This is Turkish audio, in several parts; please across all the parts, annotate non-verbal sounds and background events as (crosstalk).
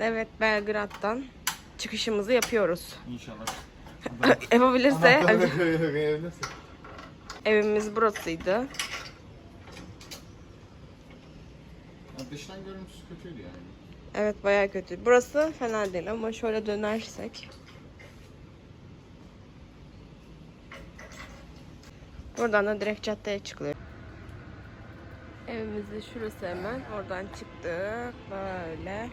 Evet Belgrad'dan çıkışımızı yapıyoruz. İnşallah. (laughs) Yapabilirse koyabilirsin. (laughs) evimiz burasıydı. Ya Dıştan görüntüsü kötüydü yani. Evet bayağı kötü. Burası fena değil ama şöyle dönersek. Buradan da direkt caddeye çıkılıyor. Evimizde şurası hemen. Oradan çıktık. Böyle.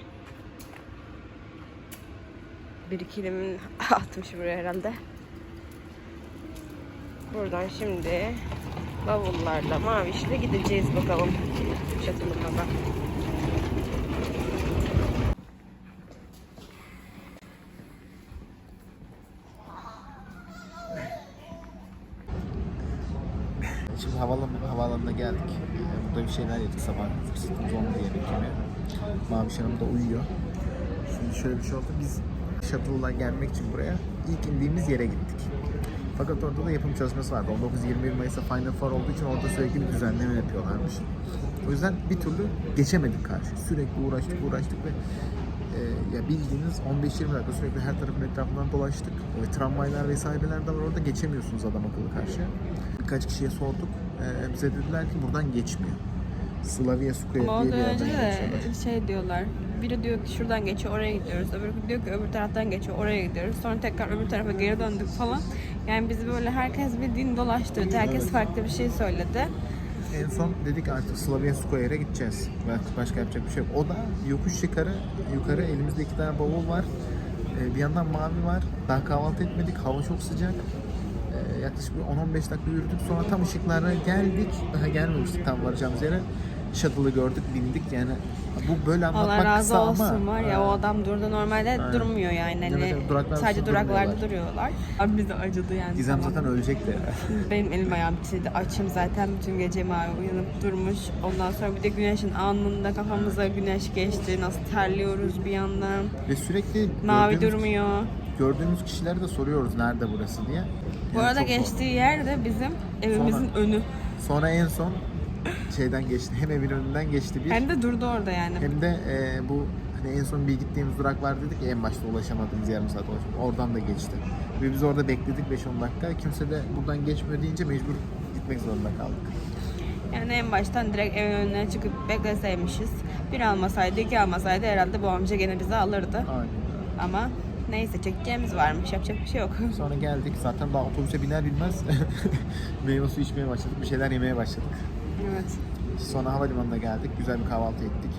Bir ikilimin (laughs) atmış buraya herhalde. Buradan şimdi bavullarla mavişle gideceğiz bakalım. Çatılımada. Şimdi havaalanına, havaalanına geldik. Burada bir şeyler yedik sabah. Fırsatımız olmadı yemek yemeye. Maviş Hanım da uyuyor. Şimdi şöyle bir şey oldu. Biz shuttle'la gelmek için buraya ilk indiğimiz yere gittik. Fakat orada da yapım çalışması vardı. 19-21 Mayıs'ta Final Four olduğu için orada sürekli bir düzenleme yapıyorlarmış. O yüzden bir türlü geçemedik karşı. Sürekli uğraştık uğraştık ve e, ya bildiğiniz 15-20 dakika sürekli her tarafın etrafından dolaştık. Ve tramvaylar vesaireler de var orada geçemiyorsunuz adam akıllı karşıya. Birkaç kişiye sorduk. E, bize dediler ki buradan geçmiyor. Slavia Square diye bir yerden geçiyorlar. şey diyorlar. Biri diyor ki şuradan geçiyor oraya gidiyoruz. Öbürü diyor ki öbür taraftan geçiyor oraya gidiyoruz. Sonra tekrar öbür tarafa geri döndük falan. Yani bizi böyle herkes bildiğin dolaştırdı. Herkes farklı bir şey söyledi. En son dedik artık Slavia Square'e gideceğiz. Başka, başka yapacak bir şey yok. O da yokuş yukarı, yukarı elimizde iki tane bavul var. Ee, bir yandan mavi var. Daha kahvaltı etmedik. Hava çok sıcak. Ee, yaklaşık bir 10-15 dakika yürüdük. Sonra tam ışıklara geldik. Daha gelmemiştik tam varacağımız yere. Shuttle'ı gördük, bindik. Yani bu böyle anlatmak Allah razı kısa olsun ama. var ya o adam durdu normalde Aynen. durmuyor yani. Hani Evet, evet, duraklar sadece duraklarda duruyorlar. Abi bize acıdı yani. Gizem tamam. zaten ölecekti. (laughs) Benim elim ayağım titredi. Açım zaten bütün gece mavi uyanıp durmuş. Ondan sonra bir de güneşin anında kafamıza güneş geçti. Nasıl terliyoruz bir yandan. Ve sürekli Mavi durmuyor. gördüğümüz kişilere de soruyoruz nerede burası diye. Bu Yani arada çok zor. geçtiği yer de bizim evimizin önü. Sonra en son şeyden geçti. Hem evin önünden geçti bir. Hem de durdu orada yani. Hem de e, bu hani en son bir gittiğimiz durak var dedik ya en başta ulaşamadığımız yarım saat ulaşamadık. Oradan da geçti. Ve biz orada bekledik 5-10 dakika. Kimse de buradan geçmiyor deyince mecbur gitmek zorunda kaldık. Yani en baştan direkt evin önüne çıkıp bekleseymişiz. Bir almasaydı, iki almasaydı herhalde bu amca gene bizi alırdı. Aynen. Ama neyse çekeceğimiz varmış. Yapacak bir şey yok. (laughs) Sonra geldik. Zaten daha otobüse biner binmez (laughs) meyve suyu içmeye başladık. Bir şeyler yemeye başladık. Evet. Sonra havalimanına geldik. Güzel bir kahvaltı ettik.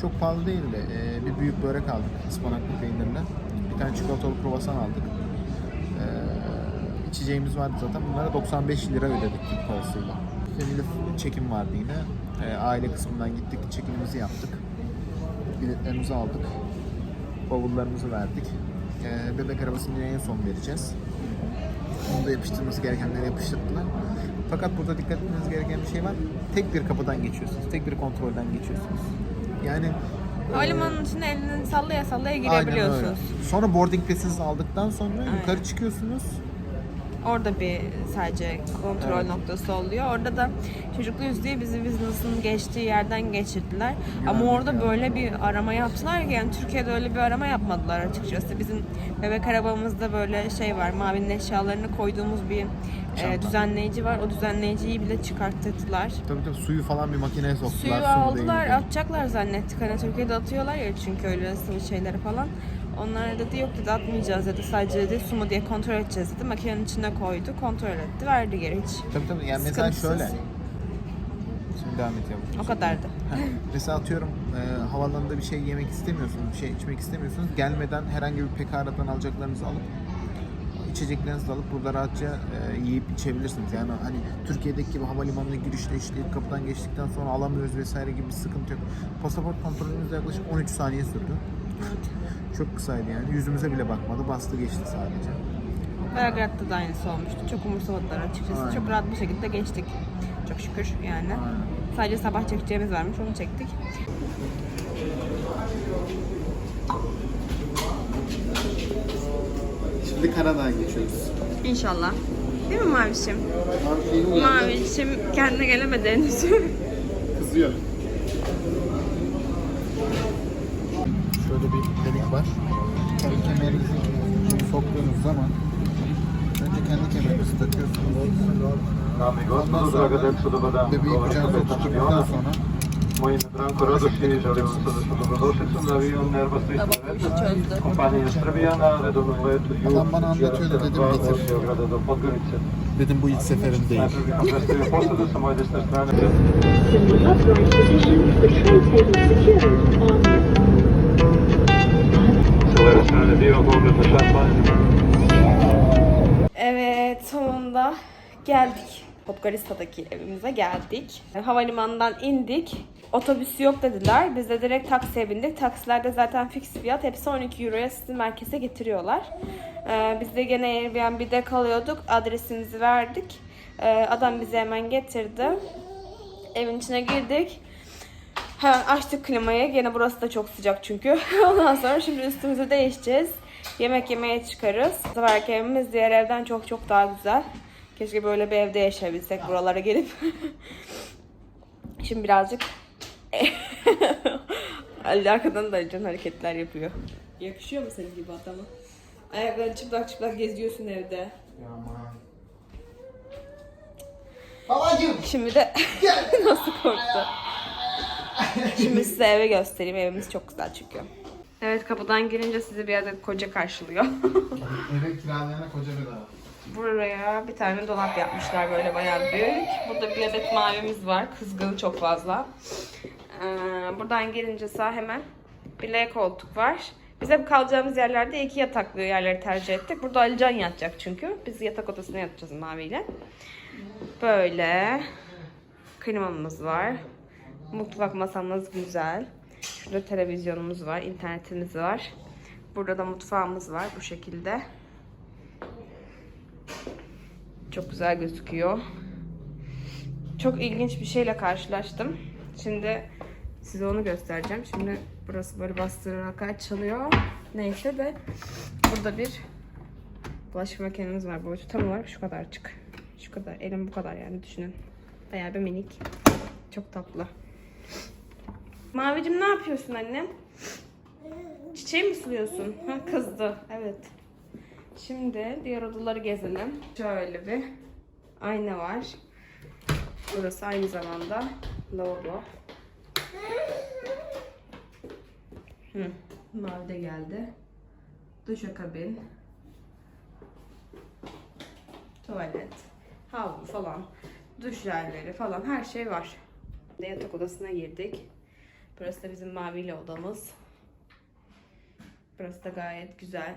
Çok pahalı değildi. Ee, bir büyük börek aldık. ıspanaklı peynirle. Bir tane çikolatalı kruvasan aldık. Ee, içeceğimiz vardı zaten. Bunlara 95 lira ödedik Türk parasıyla. Family çekim vardı yine. Ee, aile kısmından gittik. Çekimimizi yaptık. Biletlerimizi aldık. Bavullarımızı verdik. Ee, bebek arabasını en son vereceğiz. Onu da yapıştırması gerekenleri yapıştırdılar. Fakat burada dikkat etmeniz gereken bir şey var. Tek bir kapıdan geçiyorsunuz. Tek bir kontrolden geçiyorsunuz. Yani Havalimanının içine elini sallaya sallaya aynen öyle. girebiliyorsunuz. Sonra boarding pass'inizi aldıktan sonra yukarı çıkıyorsunuz. Orada bir sadece kontrol Evet. noktası oluyor. Orada da çocukluyuz diye bizi business'ın geçtiği yerden geçirdiler. Ama Yani, orada yani. böyle bir arama yaptılar ki yani Türkiye'de öyle bir arama yapmadılar açıkçası. Bizim bebek arabamızda böyle şey var. Mavinin eşyalarını koyduğumuz bir e, düzenleyici var. O düzenleyiciyi bile çıkarttırdılar. Tabii tabii suyu falan bir makineye soktular. Suyu su aldılar, değildi. atacaklar zannettik. Hani Türkiye'de atıyorlar ya çünkü öyle sıvı şeyleri falan. Onlar dedi yok dedi atmayacağız dedi. Sadece dedi su mu diye kontrol edeceğiz dedi. Makinenin içine koydu, kontrol etti, verdi geri hiç. Tabii tabii yani mesela Sıkıntısız. şöyle. Şimdi devam et yavrum. O kadardı. Heh, Mesela atıyorum e, havaalanında bir şey yemek istemiyorsunuz, bir şey içmek istemiyorsunuz. Gelmeden herhangi bir PKR'dan alacaklarınızı alıp içeceklerinizi alıp burada rahatça e, yiyip içebilirsiniz. Yani hani Türkiye'deki gibi havalimanına girişte işte kapıdan geçtikten sonra alamıyoruz vesaire gibi bir sıkıntı yok. Pasaport kontrolümüz yaklaşık 13 saniye sürdü. Çok kısaydı yani. Yüzümüze bile bakmadı. Bastı geçti sadece. Belgrad'da da aynısı olmuştu. Çok umursamadılar açıkçası. Aynen. Çok rahat bir şekilde geçtik. Çok şükür yani. Aynen. Sadece sabah çekeceğimiz varmış, onu çektik. Şimdi Karadağ'a geçiyoruz. İnşallah. Değil mi Mavişim? Mavişim kendine gelemedi henüz. (laughs) Kızıyor. Şöyle bir delik var. Kendi kemerinizi soktuğunuz zaman önce kendi kemerinizi takıyorsunuz. Ondan sonra bebeği kucağınıza aviona. sonra je Branko Radoš i želim vam srdečnu dobrodošlicu na avion Airbus Baba bu işi 319 çözdü. kompanije Srbija na redovnom letu Adam bana anlatıyor da dedim, getir. Dedim bu ilk seferim değil. (laughs) Evet sonunda geldik. Podgorica'daki evimize geldik. Havalimanından indik. Otobüs yok dediler. Biz de direkt taksiye bindik. Taksilerde zaten fix fiyat. Hepsi 12 euroya sizi merkeze getiriyorlar. Ee, biz de gene Airbnb'de kalıyorduk. Adresimizi verdik. Ee, adam bizi hemen getirdi. Evin içine girdik. Hemen açtık klimayı. Gene burası da çok sıcak çünkü. (laughs) Ondan sonra şimdi üstümüzü değişeceğiz. Yemek yemeye çıkarız. Bu seferki evimiz diğer evden çok çok daha güzel. Keşke böyle bir evde yaşayabilsek buralara gelip. (laughs) şimdi birazcık (laughs) Ali arkadan da can hareketler yapıyor. Yakışıyor mu senin gibi adama? Ayaklarını çıplak çıplak geziyorsun evde. Babacım! Şimdi de nasıl korktu. (laughs) Şimdi size eve göstereyim. Evimiz çok güzel çünkü. Evet kapıdan girince sizi bir adet koca karşılıyor. (laughs) Eve kiralayana koca bedava. Buraya bir tane dolap yapmışlar böyle bayağı büyük. Burada bir adet mavimiz var. Kızgılı çok fazla. Ee, buradan girince sağ hemen bir L koltuk var. Biz hep kalacağımız yerlerde iki yataklı yerleri tercih ettik. Burada Alican yatacak çünkü. Biz yatak odasına yatacağız maviyle. Böyle. Klimamız var. Mutfak masamız güzel. Şurada televizyonumuz var. internetimiz var. Burada da mutfağımız var bu şekilde. Çok güzel gözüküyor. Çok ilginç bir şeyle karşılaştım. Şimdi size onu göstereceğim. Şimdi burası böyle bastırarak açılıyor. Neyse de burada bir bulaşık makinemiz var. Boyutu tam olarak şu kadar açık. Şu kadar. Elim bu kadar yani düşünün. Bayağı bir minik. Çok tatlı. Mavicim ne yapıyorsun annem? Çiçeği mi suluyorsun? Ha, kızdı. Evet. Şimdi diğer odaları gezelim. Şöyle bir ayna var. Burası aynı zamanda lavabo. Hı, mavi de geldi. Duşakabin. Tuvalet. Havlu falan. Duş jelleri falan her şey var. De yatak odasına girdik. Burası da bizim maviyle odamız. Burası da gayet güzel.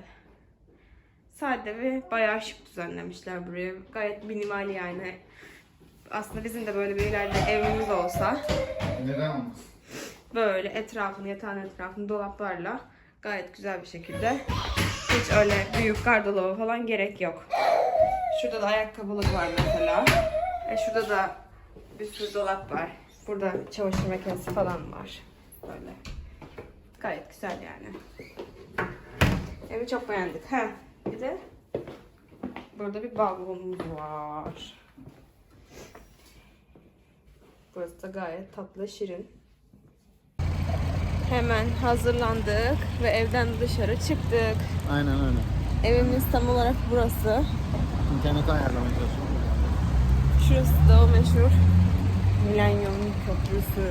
Sade ve bayağı şık düzenlemişler burayı. Gayet minimal yani. Aslında bizim de böyle bir ileride evimiz olsa Neden olmasın? böyle etrafını, yatağın etrafını dolaplarla gayet güzel bir şekilde hiç öyle büyük gardırop falan gerek yok. Şurada da ayakkabılık var mesela. E şurada da bir sürü dolap var. Burada çamaşır makinesi falan var. Böyle. Gayet güzel yani. Evi çok beğendik. Ha, bir de burada bir balkonumuz var. Burası da gayet tatlı, şirin. Hemen hazırlandık ve evden dışarı çıktık. Aynen öyle. Evimiz tam olarak burası. İnterneti ayarlamaya çalışıyorum. Şurası da o meşhur Milenyum Köprüsü.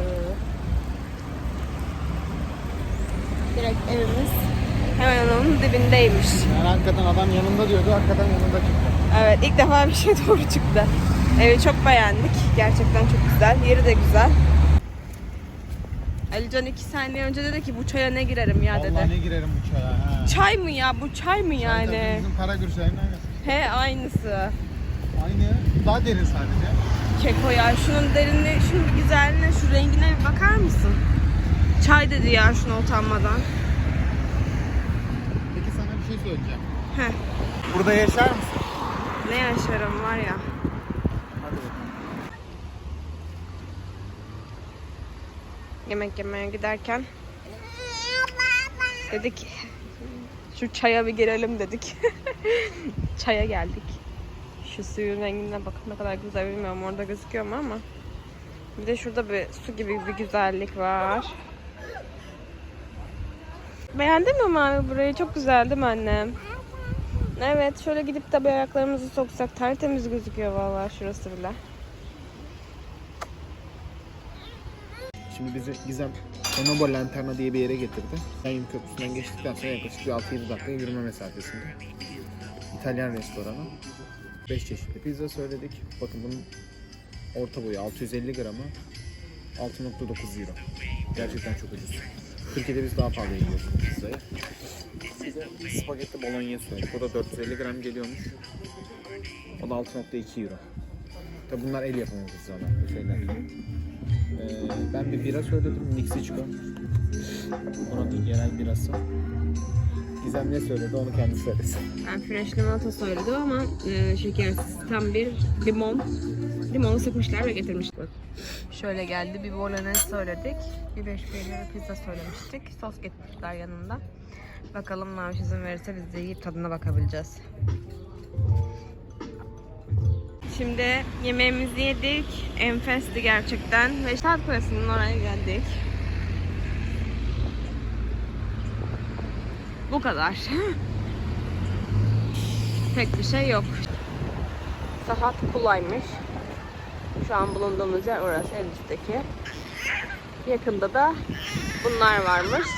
Direkt evimiz hemen onun dibindeymiş. Yani hakikaten adam yanında diyordu, hakikaten yanında çıktı. Evet ilk defa bir şey (laughs) doğru çıktı. Evi çok beğendik. Gerçekten çok güzel. Yeri de güzel. Alican iki saniye önce dedi ki bu çaya ne girerim ya dedi. Vallahi ne girerim bu çaya ha. Çay mı ya bu çay mı yani? Zaten Bizim Karagül çayının aynısı. He aynısı. Aynı, daha derin sadece. Keko ya şunun derinliği, şunun güzelliğine, şu rengine bir bakar mısın? Çay dedi ya şuna utanmadan. Peki sana bir şey söyleyeceğim. Heh, Burada yaşar mısın? ne yaşarım var ya. Yemek yemeye giderken dedik şu çaya bir girelim dedik. (laughs) çaya geldik. Şu suyun rengine bakın ne kadar güzel bilmiyorum orada gözüküyor mu ama. Bir de şurada bir su gibi bir güzellik var. Beğendin mi mavi burayı? Çok güzel değil mi annem? Evet şöyle gidip de bir ayaklarımızı soksak tertemiz gözüküyor vallahi şurası bile. Şimdi bizi Gizem Onobo Lanterna diye bir yere getirdi. Sayın Köprüsü'nden geçtikten sonra yaklaşık bir 6-7 dakika yürüme mesafesinde. İtalyan restoranı. 5 çeşitli pizza söyledik. Bakın bunun orta boyu 650 gramı 6.9 euro. Gerçekten çok ucuz. Türkiye'de biz daha pahalı yiyoruz pizzayı. Bize spagetti bolognese söyledik. O da 450 gram geliyormuş. O da 6.2 euro. Tabi bunlar el yapımı pizzalar. Şeyler. Ee, ben bir bira söyledim. Mexico. Oranın yerel birası. Gizem ne söyledi onu kendi söylesin. Ben fresh limonata söyledim ama e, şekersiz tam bir limon. Limonu sıkmışlar ve getirmişler. Şöyle geldi bir bolognese söyledik. Bir beş peynirli pizza söylemiştik. Sos getirmişler yanında. Bakalım Maviş izin verirse biz de yiyip tadına bakabileceğiz. Şimdi yemeğimizi yedik. Enfesti gerçekten. Ve saat kulesinin oraya geldik. Bu kadar. Pek bir şey yok. Sahat Kulay'mış. Şu an bulunduğumuz yer orası Elbis'teki. Yakında da bunlar varmış.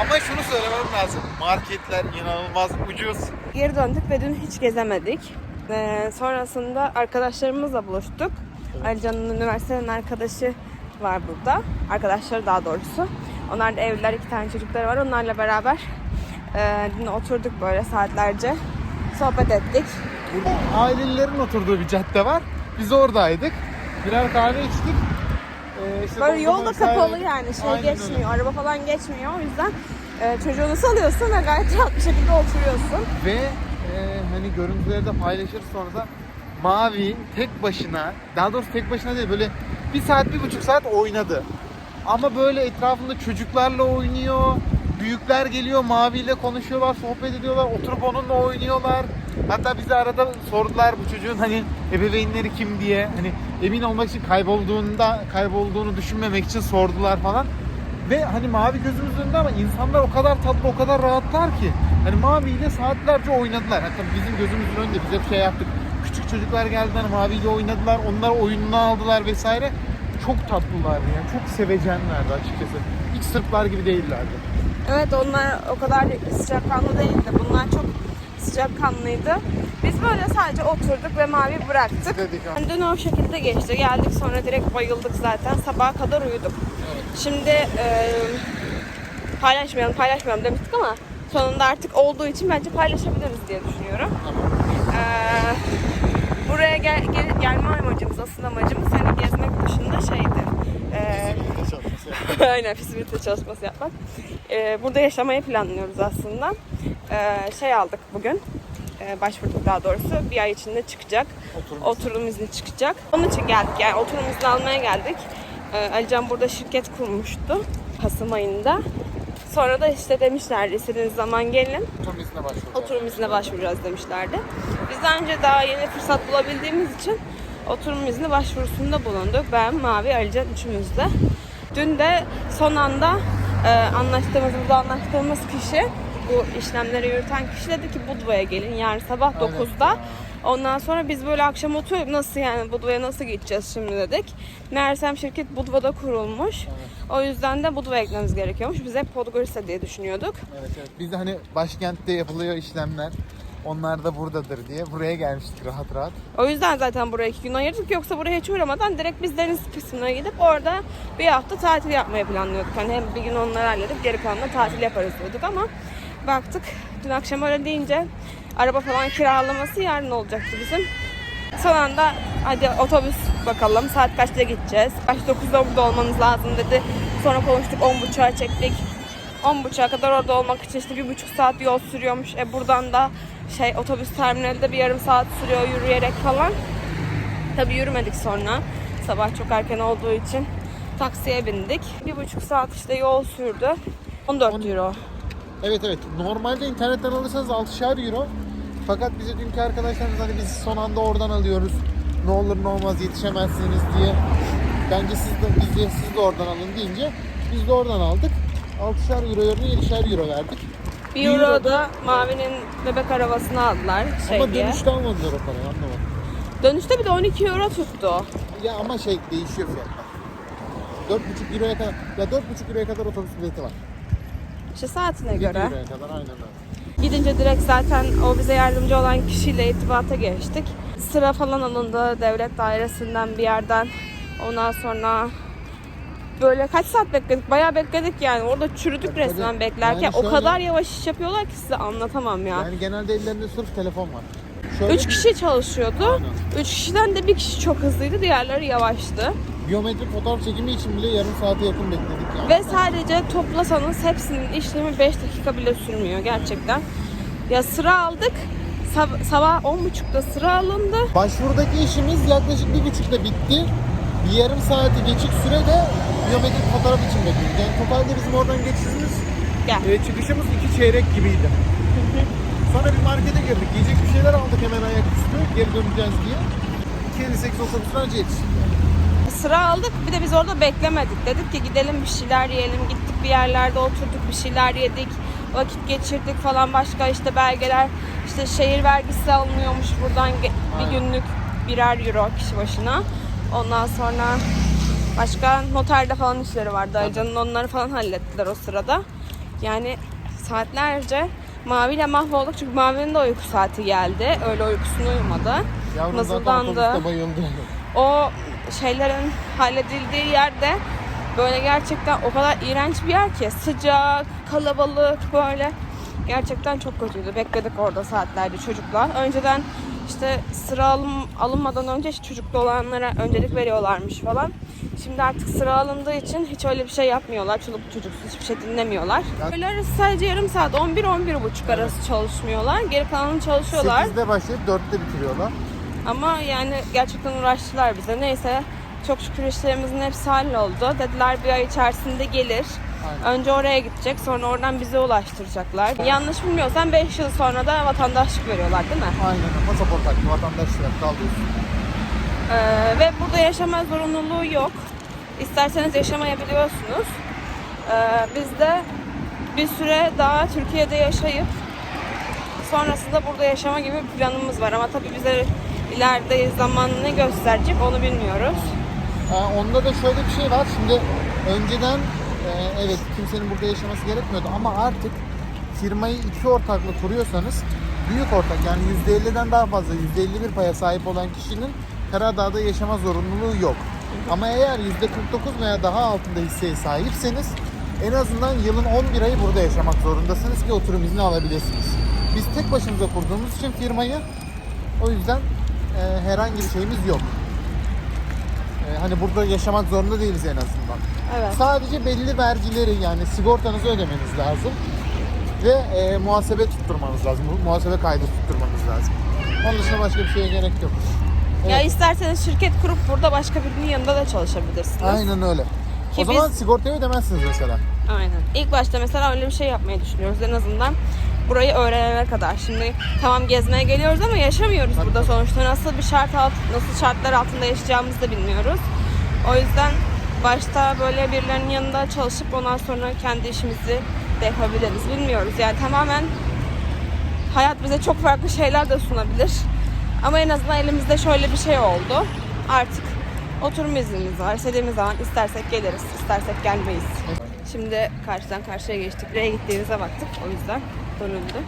Ama şunu söylemem lazım. Marketler inanılmaz ucuz. Geri döndük ve dün hiç gezemedik. Ee, sonrasında arkadaşlarımızla buluştuk. Alican'ın üniversitenin arkadaşı var burada. Arkadaşları daha doğrusu. Onlar da evliler, iki tane çocukları var. Onlarla beraber e, dün oturduk böyle saatlerce. Sohbet ettik. Burada ailelerin oturduğu bir cadde var. Biz oradaydık. Birer kahve içtik. Ee, işte Böyle yolda vesaire- kapalı yani şey Aynen öyle. geçmiyor. Araba falan geçmiyor. O yüzden e, çocuğunu salıyorsun ve gayet rahat bir şekilde oturuyorsun. Ve e, hani görüntüleri de paylaşırız sonra da Mavi tek başına, daha doğrusu tek başına değil böyle bir saat, bir buçuk saat oynadı. Ama böyle etrafında çocuklarla oynuyor, büyükler geliyor Mavi ile konuşuyorlar, sohbet ediyorlar, oturup onunla oynuyorlar. Hatta bize arada sordular bu çocuğun hani ebeveynleri kim diye. Hani emin olmak için kaybolduğunda, kaybolduğunu düşünmemek için sordular falan. Ve hani mavi gözümüzün önünde ama insanlar o kadar tatlı, o kadar rahatlar ki. Hani maviyle saatlerce oynadılar. Hatta bizim gözümüzün önünde biz hep şey yaptık. Küçük çocuklar geldiler, maviyle oynadılar. Onlar oyununu aldılar vesaire. Çok tatlılardı yani. Çok sevecenlerdi açıkçası. Hiç Sırplar gibi değillerdi. Evet onlar o kadar sıcakkanlı değildi. Bunlar çok sıcakkanlıydı. Biz böyle sadece oturduk ve mavi bıraktık. Dedik. Yani dün o şekilde geçti. Geldik sonra direkt bayıldık zaten. Sabaha kadar uyuduk. Şimdi e, paylaşmayalım paylaşmayalım demiştik ama sonunda artık olduğu için bence paylaşabiliriz diye düşünüyorum. E, buraya gel, gel- gelme amacımız, asıl amacımız hani gezmek dışında şeydi. E, (laughs) Aynen fizibilite çalışması yapmak. Ee, burada yaşamayı planlıyoruz aslında. Ee, şey aldık bugün. Ee, başvurduk daha doğrusu. Bir ay içinde çıkacak. Oturum Oturum, izni çıkacak. Onun için geldik. Yani oturum izni almaya geldik. Ee, Alican burada şirket kurmuştu. Kasım ayında. Sonra da işte demişlerdi istediğiniz zaman gelin. Oturum iznine başvurdu. Oturum iznine başvuracağız demişlerdi. Biz daha önce daha yeni fırsat bulabildiğimiz için oturum izni başvurusunda bulunduk. Ben, Mavi, Alican üçümüz de. Dün de son anda e, anlaştığımız, burada anlaştığımız kişi, bu işlemleri yürüten kişi dedi ki Budva'ya gelin yarın sabah Aynen. 9'da. Ondan sonra biz böyle akşam oturup nasıl yani Budva'ya nasıl gideceğiz şimdi dedik. Meğersem şirket Budva'da kurulmuş. O yüzden de Budva'ya gitmemiz gerekiyormuş. Biz hep Podgorica diye düşünüyorduk. Evet evet. Biz de hani başkentte yapılıyor işlemler. onlar da buradadır diye buraya gelmiştik rahat rahat. O yüzden zaten buraya iki gün ayırdık. Yoksa buraya hiç uğramadan direkt biz deniz kısmına gidip orada bir hafta tatil yapmayı planlıyorduk. Hani hem bir gün onları halledip geri kalanında tatil yaparız diyorduk ama baktık dün akşam öyle deyince araba falan kiralaması yarın olacaktı bizim. Son anda hadi otobüs bakalım saat kaçta gideceğiz. Kaç 9'da burada olmanız lazım dedi. Sonra konuştuk 10.30'a çektik. 10.30'a kadar orada olmak için işte bir buçuk saat yol sürüyormuş. E buradan da şey otobüs terminalde bir yarım saat sürüyor yürüyerek falan. Tabii yürümedik sonra. Sabah çok erken olduğu için taksiye bindik. Bir buçuk saat işte yol sürdü. 14 euro. Evet evet normalde internetten alırsanız 6'şar euro. Fakat bize dünkü arkadaşlarımız hani biz son anda oradan alıyoruz. Ne olur ne olmaz yetişemezsiniz diye. Bence siz de biz de siz de oradan alın deyince biz de oradan aldık. 6'şar euro yerine 7'şer euro verdik. Bir euro da Mavi'nin bebek arabasını aldılar şey Ama diye. dönüşte almadılar o parayı anlamadım. Dönüşte bir de 12 euro tuttu. Ya ama şey değişiyor fiyatlar. 4,5 euroya kadar, ya 4,5 euroya kadar otobüs bileti var. İşte saatine 7 göre. kadar aynen öyle. Gidince direkt zaten o bize yardımcı olan kişiyle irtibata geçtik. Sıra falan alındı devlet dairesinden bir yerden. Ondan sonra böyle kaç saat bekledik? Bayağı bekledik yani. Orada çürüdük Tabii, resmen beklerken. Yani O şöyle- kadar yavaş iş yapıyorlar ki size anlatamam ya. Yani genelde ellerinde sırf telefon var. Şöyle Üç bir- kişi çalışıyordu. Aynen. Üç kişiden de bir kişi çok hızlıydı, diğerleri yavaştı. Biyometrik fotoğraf çekimi için bile yarım saate yakın bekledik yani. Ve sadece toplasanız hepsinin işlemi 5 dakika bile sürmüyor gerçekten. Ya sıra aldık. Sab- sabah 10.30'da sıra alındı. Başvurudaki işimiz yaklaşık bir buçukta bitti. Bir yarım saati geçik sürede biyometrik fotoğraf için bekliyoruz. Yani totalde bizim oradan geçişimiz, Gel. e, çıkışımız iki çeyrek gibiydi. (laughs) Sonra bir markete girdik. Yiyecek bir şeyler aldık hemen ayaküstü. Geri döneceğiz diye. 2.58 otobüsüne önce yetiştik. Sıra aldık. Bir de biz orada beklemedik. Dedik ki gidelim bir şeyler yiyelim. Gittik bir yerlerde oturduk bir şeyler yedik. Vakit geçirdik falan başka işte belgeler. işte şehir vergisi alınıyormuş buradan bir günlük birer euro kişi başına. Ondan sonra başka noterde falan işleri vardı. Ayrıca onları falan hallettiler o sırada. Yani saatlerce Mavi'yle mahvolduk çünkü Mavi'nin de uyku saati geldi. Öyle uykusunu uyumadı. Yavrum zaten Mızıldandı otobüste bayıldı. O şeylerin halledildiği yerde böyle gerçekten o kadar iğrenç bir yer ki sıcak, kalabalık böyle gerçekten çok kötüydü. Bekledik orada saatlerce çocuklar. Önceden işte sıra alım, alınmadan önce işte çocuklu olanlara öncelik veriyorlarmış falan. Şimdi artık sıra alındığı için hiç öyle bir şey yapmıyorlar. Çoluk çocuksuz hiçbir şey dinlemiyorlar. Öğle arası sadece yarım saat 11-11.30 arası çalışmıyorlar. Geri kalanını çalışıyorlar. 8'de başlayıp 4'te bitiriyorlar. Ama yani gerçekten uğraştılar bize. Neyse çok şükür işlerimizin hepsi halloldu. Dediler bir ay içerisinde gelir. Aynen. Önce oraya gidecek sonra oradan bize ulaştıracaklar. Yanlış bilmiyorsam 5 yıl sonra da vatandaşlık veriyorlar değil mi? Aynen pasaport hakkı vatandaşlık kalıyorsun. Ee, ve burada yaşama zorunluluğu yok. İsterseniz yaşamayabiliyorsunuz. Ee, biz de bir süre daha Türkiye'de yaşayıp sonrasında burada yaşama gibi bir planımız var. Ama tabii bize ileride zaman ne gösterecek onu bilmiyoruz. Ee, onda da şöyle bir şey var. Şimdi önceden e, evet kimsenin burada yaşaması gerekmiyordu ama artık firmayı iki ortaklı kuruyorsanız büyük ortak yani %50'den daha fazla %51 paya sahip olan kişinin Karadağ'da yaşama zorunluluğu yok. Ama eğer %49 veya daha altında hisseye sahipseniz en azından yılın 11 ayı burada yaşamak zorundasınız ki oturum izni alabilirsiniz. Biz tek başımıza kurduğumuz için firmayı o yüzden e, herhangi bir şeyimiz yok. E, hani burada yaşamak zorunda değiliz en azından. Evet. Sadece belli vergileri yani sigortanızı ödemeniz lazım ve e, muhasebe tutturmanız lazım. Muhasebe kaydı tutturmanız lazım. Onun dışında başka bir şeye gerek yok. Ya Evet. isterseniz şirket kurup burada başka birinin yanında da çalışabilirsiniz. Aynen öyle. Ki o zaman biz- sigortayı ödemezsiniz mesela. Aynen. İlk başta mesela öyle bir şey yapmayı düşünüyoruz en azından. Burayı öğrenene kadar. Şimdi tamam gezmeye geliyoruz ama yaşamıyoruz Tabii, burada tabii. sonuçta. Nasıl bir şart alt, nasıl şartlar altında yaşayacağımızı da bilmiyoruz. O yüzden başta böyle birilerinin yanında çalışıp ondan sonra kendi işimizi de yapabiliriz. Bilmiyoruz. Yani tamamen hayat bize çok farklı şeyler de sunabilir. Ama en azından elimizde şöyle bir şey oldu. Artık oturum iznimiz var. İstediğimiz zaman istersek geliriz, istersek gelmeyiz. Şimdi karşıdan karşıya geçtik. Nereye gittiğimize baktık. O yüzden dönüldü.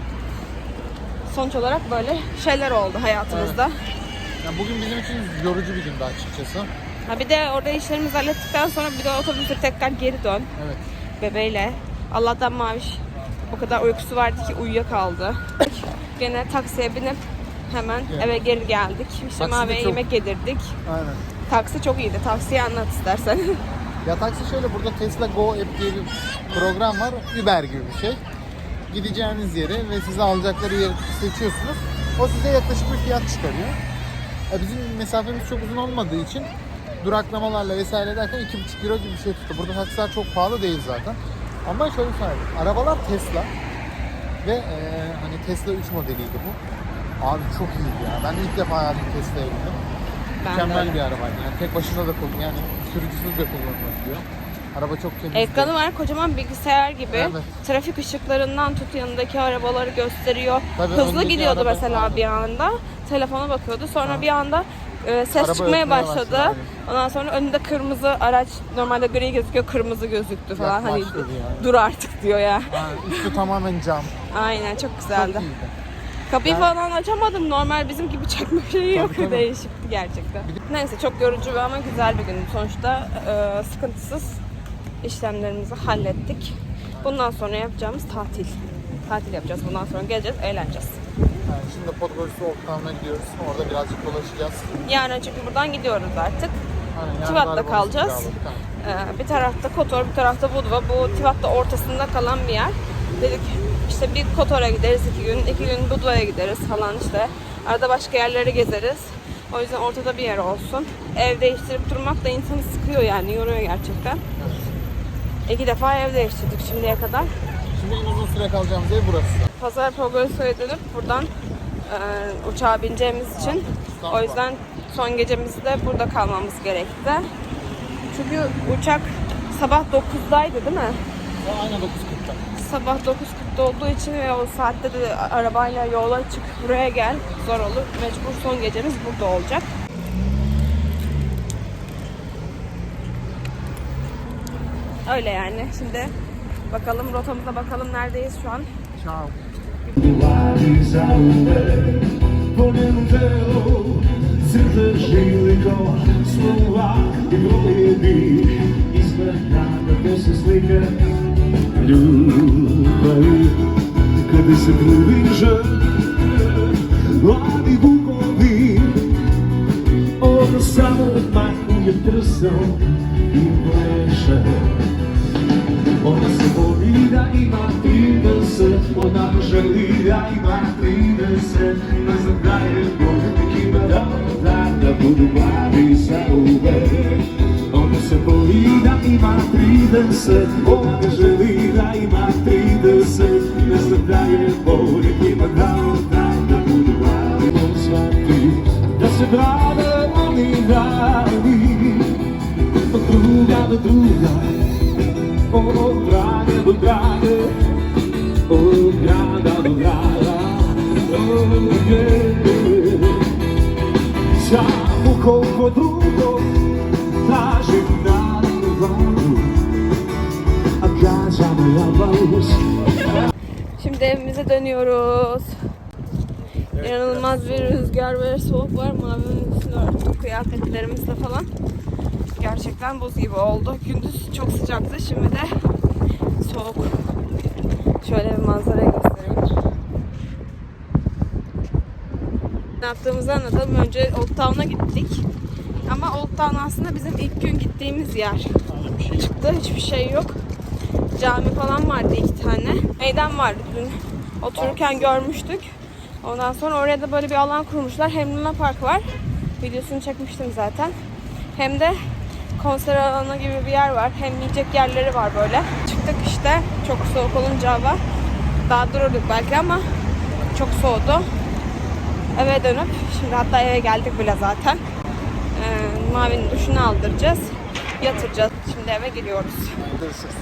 sonuç olarak böyle şeyler oldu hayatımızda. Yani bugün bizim için yorucu bir gündü açıkçası. Ha bir de orada işlerimizi hallettikten sonra bir de otobüse tekrar geri dön Evet. bebeğiyle. Allah'tan Maviş o kadar uykusu vardı ki uyuyakaldı. Gene taksiye binip hemen Evet. eve geri geldik. İşte Mavi'ye çok- yemek yedirdik. Aynen. Taksi çok iyiydi. Taksiyi anlat istersen. (laughs) Ya taksi şöyle burada Tesla Go App diye bir program var. Uber gibi bir şey. Gideceğiniz yere ve sizi alacakları yeri seçiyorsunuz. O size yaklaşık bir fiyat çıkarıyor. E bizim mesafemiz çok uzun olmadığı için duraklamalarla vesaire derken 2,5 euro gibi bir şey tuttu. Burada taksiler çok pahalı değil zaten. Ama şöyle söyleyeyim. Arabalar Tesla ve e, hani Tesla 3 modeliydi bu. Abi çok iyiydi ya. Ben ilk defa hayatımda Tesla'ya bindim. Ben Mükemmel de. bir arabaydı. Yani tek başına da kullan, yani sürücüsüz de kullanılabiliyor. Araba çok temiz. Ekranı var kocaman bilgisayar gibi. Evet. Trafik ışıklarından tut yanındaki arabaları gösteriyor. Tabii Hızlı gidiyordu araba- mesela Aynen. bir anda. Telefona bakıyordu. Sonra Ha. bir anda e, ses Araba çıkmaya başladı. başladı. Ondan sonra önünde kırmızı araç normalde gri gözüküyor kırmızı gözüktü falan. Hani yani. dur artık diyor ya. Yani üstü tamamen cam. Aynen çok güzeldi. Çok iyiydi. Kapıyı Ben- falan açamadım. Normal bizim gibi çakma (laughs) şeyi yok. tabii. Değişikti gerçekten. Neyse çok yorucu ama güzel bir gündü. Sonuçta e, sıkıntısız işlemlerimizi hallettik. Bundan sonra yapacağımız tatil. Tatil yapacağız. Bundan sonra geleceğiz, eğleneceğiz. Yani şimdi Podgoric'e Oktan'a gidiyoruz. Orada birazcık dolaşacağız. Yarın çünkü buradan gidiyoruz artık. Aynen, Tivat'ta kalacağız. Ee, bir tarafta Kotor, bir tarafta Budva. Bu Tivat'ta ortasında kalan bir yer. Dedik işte bir Kotor'a gideriz iki gün, iki gün Budva'ya gideriz falan işte. Arada başka yerleri gezeriz. O yüzden ortada bir yer olsun. Ev değiştirip durmak da insanı sıkıyor yani, yoruyor gerçekten. İki defa ev değiştirdik şimdiye kadar. Şimdi en uzun süre kalacağımız ev burası. Pazar Progreso'ya dönüp buradan e, uçağa bineceğimiz için o yüzden son gecemizde burada kalmamız gerekti. Çünkü uçak sabah 9'daydı değil mi? Aynen 9.40'da. Sabah 9.40'da olduğu için ve o saatte de arabayla yola çık buraya gel zor olur. Mecbur son gecemiz burada olacak. Öyle yani. Şimdi bakalım rotamıza bakalım neredeyiz şu an. Ciao. Ponętę serdecznej tylko słowa i powiedzi i spętane posy słykę Любовь, kiedy Ona se boli da ima 30 Ona želi da ima 30 Ne znam da je možda ima dovoljno da Da budu mladi za uvek. Ona se boli da ima 30 Ona želi da ima 30 Ne znam da je ima Da budu mladi da se brave oni radi Od druga do druga. Şimdi evimize dönüyoruz. İnanılmaz bir rüzgar ve soğuk var. Mavi'nin üstüne örttük kıyafetlerimizle falan. Gerçekten buz gibi oldu. Gündüz çok sıcaktı. Şimdi de soğuk. Şöyle bir manzarayı göstereyim. Ne yaptığımızı anlatalım. Önce Old Town'a gittik. Ama Old Town aslında bizim ilk gün gittiğimiz yer. Çıktı. Hiçbir şey yok. Cami falan vardı iki tane. Meydan vardı dün. Otururken görmüştük. Ondan sonra oraya da böyle bir alan kurmuşlar. Hem Luna Park var. Videosunu çekmiştim zaten. Hem de konser alanı gibi bir yer var. Hem yiyecek yerleri var böyle. Çıktık işte. Çok soğuk olunca hava. Daha dururduk belki ama çok soğudu. Eve dönüp şimdi hatta eve geldik bile zaten. Ee, Mavi'nin duşunu aldıracağız. Yatıracağız. Şimdi eve gidiyoruz. Görüşürüz.